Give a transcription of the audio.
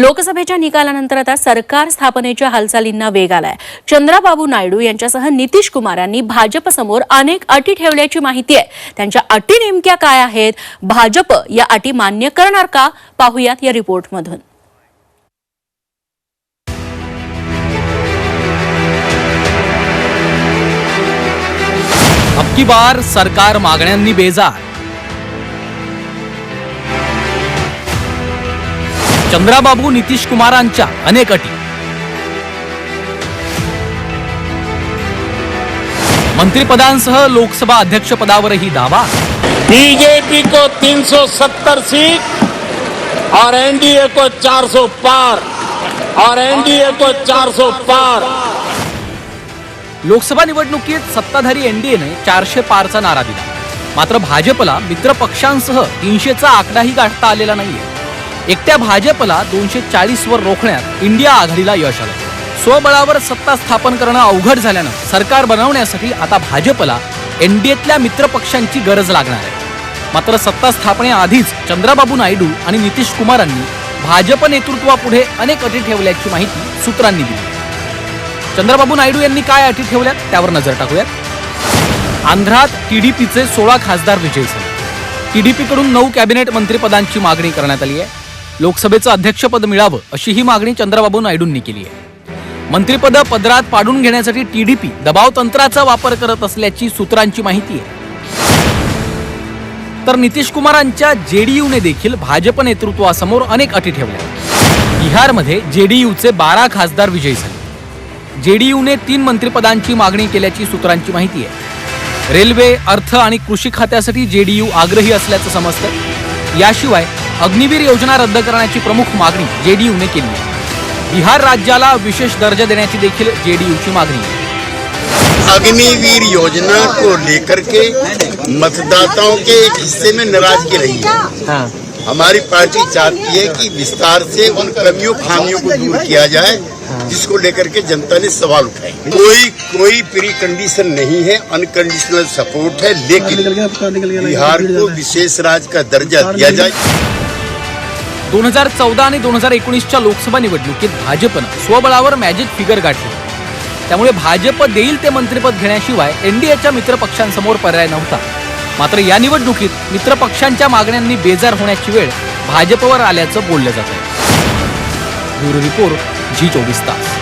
लोकसभेच्या निकालानंतर आता सरकार स्थापनेच्या हालचालींना वेग आलाय. चंद्राबाबू नायडू यांच्यासह नितीश कुमार यांनी भाजपसमोर अनेक अटी ठेवल्याची माहिती आहे. त्यांच्या अटी नेमक्या काय आहेत? भाजप या अटी मान्य करणार का? पाहूयात या रिपोर्टमधून. अबकी बार सरकार मागण्यांनी बेजार. चंद्राबाबू नितीश कुमारांच्या अनेक अटी. मंत्रिपदांसह लोकसभा अध्यक्षपदावरही दावा. बीजेपी को 370 सीट और एनडीए को 400 पार और एनडीए को 400 पार। लोकसभा निवडणुकीत सत्ताधारी एनडीएने चारशे पारचा नारा दिला. मात्र भाजपला मित्र पक्षांसह तीनशेचा आकडाही गाठता आलेला नाहीये. एकट्या भाजपला दोनशे चाळीसवर रोखण्यात इंडिया आघाडीला यश आलं. स्वबळावर सत्ता स्थापन करणं अवघड झाल्यानं सरकार बनवण्यासाठी आता भाजपला एनडीएतल्या मित्रपक्षांची गरज लागणार आहे. मात्र सत्ता स्थापनेआधीच चंद्राबाबू नायडू आणि नितीश कुमारांनी भाजप नेतृत्वापुढे अनेक अटी ठेवल्याची माहिती सूत्रांनी दिली. चंद्रबाबू नायडू यांनी काय अटी ठेवल्यात त्यावर नजर टाकूयात. आंध्रात टीडीपीचे सोळा खासदार विजयी झाले. टीडीपीकडून नऊ कॅबिनेट मंत्रिपदांची मागणी करण्यात आली आहे. लोकसभेचं अध्यक्षपद मिळावं अशी ही मागणी चंद्रबाबू नायडूंनी केली आहे. मंत्रिपद पदरात पाडून घेण्यासाठी टीडीपी दबाव तंत्राचा वापर करत असल्याची सूत्रांची माहिती आहे. तर नितीश कुमारांच्या जेडीयूने देखील भाजप नेतृत्वासमोर अनेक अटी ठेवल्या. बिहारमध्ये जेडीयूचे बारा खासदार विजयी झाले. जेडीयूने तीन मंत्रिपदांची मागणी केल्याची सूत्रांची माहिती आहे. रेल्वे अर्थ आणि कृषी खात्यासाठी जेडीयू आग्रही असल्याचं समजतं. याशिवाय अग्निवीर योजना रद्द करण्याची प्रमुख मागणी जेडीयूने केली आहे. बिहार राज्याला विशेष दर्जा देने देण्याची देखील जेडीयूची मागणी. आहे अग्निवीर योजना को लेकर के मतदाताओं के एक हिस्से में नाराज़गी रही है। हमारी पार्टी चाहती है कि विस्तार से उन कमियों खामियों को दूर किया जाए जिसको लेकर के जनता ने सवाल उठाए। कोई कोई प्री कंडीशन नहीं है अनकंडीशनल सपोर्ट है लेकिन बिहार को विशेष राज्य का दर्जा दिया जाए। दोन हजार चौदा आणि दोन हजार एकोणीसच्या लोकसभा निवडणुकीत भाजपनं स्वबळावर मॅजिक फिगर गाठली. त्यामुळे भाजप देईल ते मंत्रिपद घेण्याशिवाय एनडीएच्या मित्रपक्षांसमोर पर्याय नव्हता. मात्र या निवडणुकीत मित्रपक्षांच्या मागण्यांनी बेजार होण्याची वेळ भाजपवर आल्याचं बोललं जात आहे ब्युरो रिपोर्ट झी चोवीस तास.